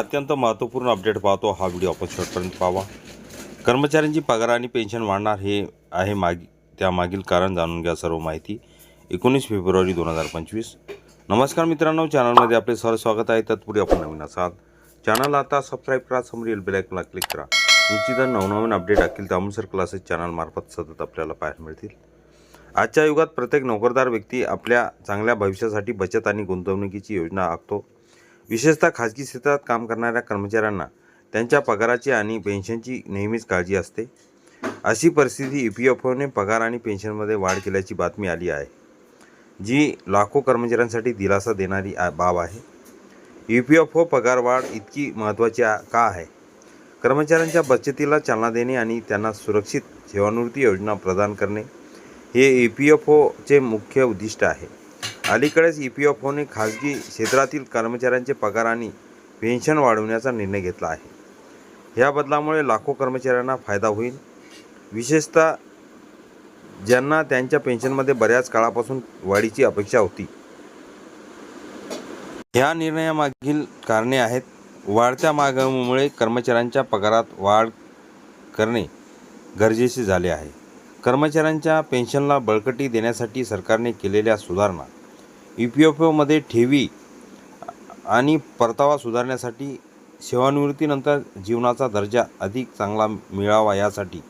अत्यंत महत्त्वपूर्ण अपडेट पाहतो. हा व्हिडिओ आपण शेवटपर्यंत पाहावा. कर्मचाऱ्यांची पगार आणि पेन्शन वाढणार हे आहे मागी त्यामागील कारण जाणून घ्या सर्व माहिती. एकोणीस फेब्रुवारी दोन हजार पंचवीस. नमस्कार मित्रांनो चॅनलमध्ये आपले सर स्वागत आहे. तत्पूर्वी आपण नवीन असाल चॅनल आता सबस्क्राईब करा समोर येईल बेलायकनला क्लिक करा. निश्चितच नवनवीन अपडेट असतील त्यानुसार क्लासेस चॅनलमार्फत सतत आपल्याला पाहायला मिळतील. आजच्या युगात प्रत्येक नोकरदार व्यक्ती आपल्या चांगल्या भविष्यासाठी बचत आणि गुंतवणुकीची योजना आखतो. विशेषतः खाजगी क्षेत्रात काम करणाऱ्या कर्मचाऱ्यांना त्यांच्या पगाराची आणि पेन्शनची नेहमीच काळजी असते. अशी परिस्थिती ई पी एफ ओने पगार आणि पेन्शनमध्ये वाढ केल्याची बातमी आली आहे जी लाखो कर्मचाऱ्यांसाठी दिलासा देणारी आ- बाब आहे. ई पी एफ ओ पगारवाढ इतकी महत्त्वाची का आहे? कर्मचाऱ्यांच्या बचतीला चालना देणे आणि त्यांना सुरक्षित सेवानिवृत्ती योजना प्रदान करणे हे ई पी एफ ओचे मुख्य उद्दिष्ट आहे. अलीकडेच ई पी एफ ओने खाजगी क्षेत्रातील कर्मचाऱ्यांचे पगार आणि पेन्शन वाढवण्याचा निर्णय घेतला आहे. या बदलामुळे लाखो कर्मचाऱ्यांना फायदा होईल. विशेषतः ज्यांना त्यांच्या पेन्शनमध्ये बऱ्याच काळापासून वाढीची अपेक्षा होती. या निर्णयामागील कारणे आहेत. वाढत्या मागणीमुळे कर्मचाऱ्यांच्या पगारात वाढ करणे गरजेचे झाले आहे. कर्मचाऱ्यांच्या पेन्शनला बळकटी देण्यासाठी सरकारने केलेल्या सुधारणा ई पी एफ ओमध्ये ठेवी आणि परतावा सुधारण्यासाठी सेवानिवृत्तीनंतर जीवनाचा दर्जा अधिक चांगला मिळावा यासाठी.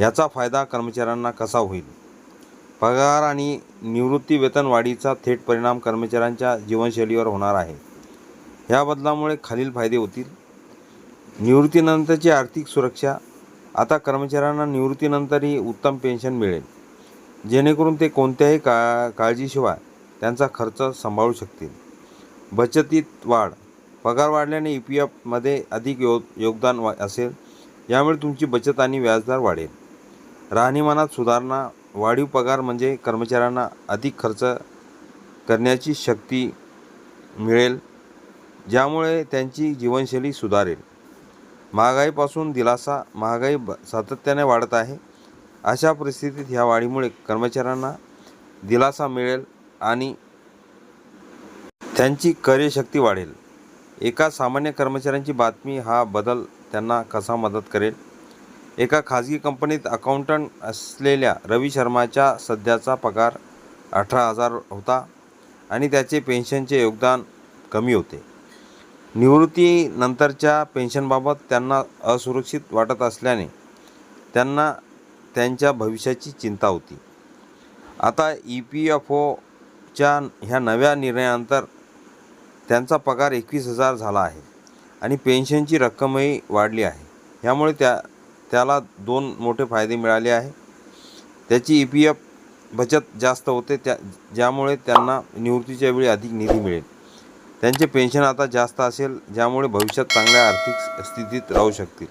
याचा फायदा कर्मचाऱ्यांना कसा होईल? पगार आणि निवृत्ती वेतन वाढीचा थेट परिणाम कर्मचाऱ्यांच्या जीवनशैलीवर होणार आहे. या बदलामुळे खालील फायदे होतील. निवृत्तीनंतरची आर्थिक सुरक्षा. आता कर्मचाऱ्यांना निवृत्तीनंतरही उत्तम पेन्शन मिळेल. जेणेकरून ते कोणत्याही का काळजीशिवाय त्यांचा खर्च सांभाळू शकतील. बचतीत वाढ. पगार वाढल्याने ई पी एफमध्ये अधिक यो योगदान वा असेल. यामुळे तुमची बचत आणि व्याजदर वाढेल. राहणीमानात सुधारणा. वाढीव पगार म्हणजे कर्मचाऱ्यांना अधिक खर्च करण्याची शक्ती मिळेल ज्यामुळे त्यांची जीवनशैली सुधारेल. महागाईपासून दिलासा. महागाई ब सातत्याने वाढत आहे. अशा परिस्थितीत ह्या वाढीमुळे कर्मचाऱ्यांना दिलासा मिळेल. आणि त्यांची कार्यशक्ती वाढेल. एका सामान्य कर्मचाऱ्यांची बातमी हा बदल त्यांना कसा मदत करेल? एका खाजगी कंपनीत अकाउंटंट असलेल्या रवी शर्माच्या सध्याचा पगार अठरा हजार होता आणि त्याचे पेन्शनचे योगदान कमी होते. निवृत्तीनंतरच्या पेन्शनबाबत त्यांना असुरक्षित वाटत असल्याने त्यांना त्यांच्या भविष्याची चिंता होती. आता ई पी एफ ओ च्या ह्या नव्या निर्णयानंतर त्यांचा पगार एकवीस हजार झाला आहे आणि पेन्शनची रक्कमही वाढली आहे. ह्यामुळे त्या त्याला दोन मोठे फायदे मिळाले आहे. त्याची ई पी एफ बचत जास्त होते त्या ज्यामुळे त्यांना निवृत्तीच्या वेळी अधिक निधी मिळेल. त्यांचे पेन्शन आता जास्त असेल ज्यामुळे भविष्यात चांगल्या आर्थिक स्थितीत राहू शकतील.